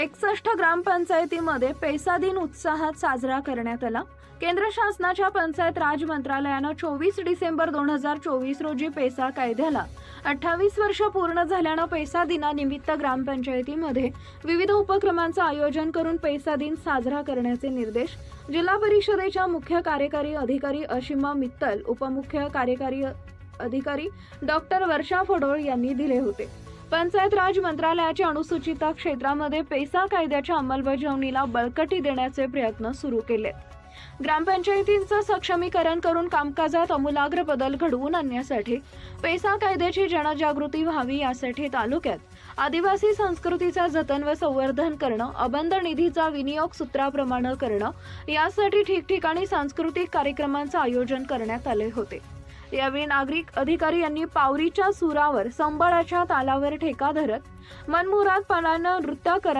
एकसष्ट ग्रामपंचायतीमध्ये पैसा दिन उत्साहात साजरा करण्यात आला. केंद्र शासनाच्या पंचायत राज मंत्रालयानं चोवीस डिसेंबर दोन हजार चोवीस रोजी पैसा कायद्याला अठ्ठावीस वर्ष पूर्ण झाल्यानं पैसा दिनानिमित्त ग्रामपंचायतीमध्ये विविध उपक्रमांचं आयोजन करून पैसा दिन साजरा करण्याचे निर्देश जिल्हा परिषदेच्या मुख्य कार्यकारी अधिकारी अशिमा मित्तल उपमुख्य कार्यकारी अधिकारी डॉक्टर वर्षा फडोळ यांनी दिले होते. पंचायत राज मंत्रालयाच्या अनुसूचित क्षेत्रामध्ये पेसा कायद्याच्या अंमलबजावणीला बळकटी देण्याचे प्रयत्न सुरू केले ग्रामपंचायतींचं सक्षमीकरण करून कामकाजात अमूलाग्र बदल घडवून आणण्यासाठी पेसा कायद्याची जनजागृती व्हावी यासाठी तालुक्यात आदिवासी संस्कृतीचा जतन व संवर्धन करणं अबंध निधीचा विनियोग सूत्राप्रमाणे करणं यासाठी ठिकठिकाणी सांस्कृतिक कार्यक्रमांचं आयोजन करण्यात आले होते. यावेळी नागरिक अधिकारी यांनी पावरीच्या सुरावर संबळाच्या तालावर ठेका धरत मनमुराद पानानं नृत्य करत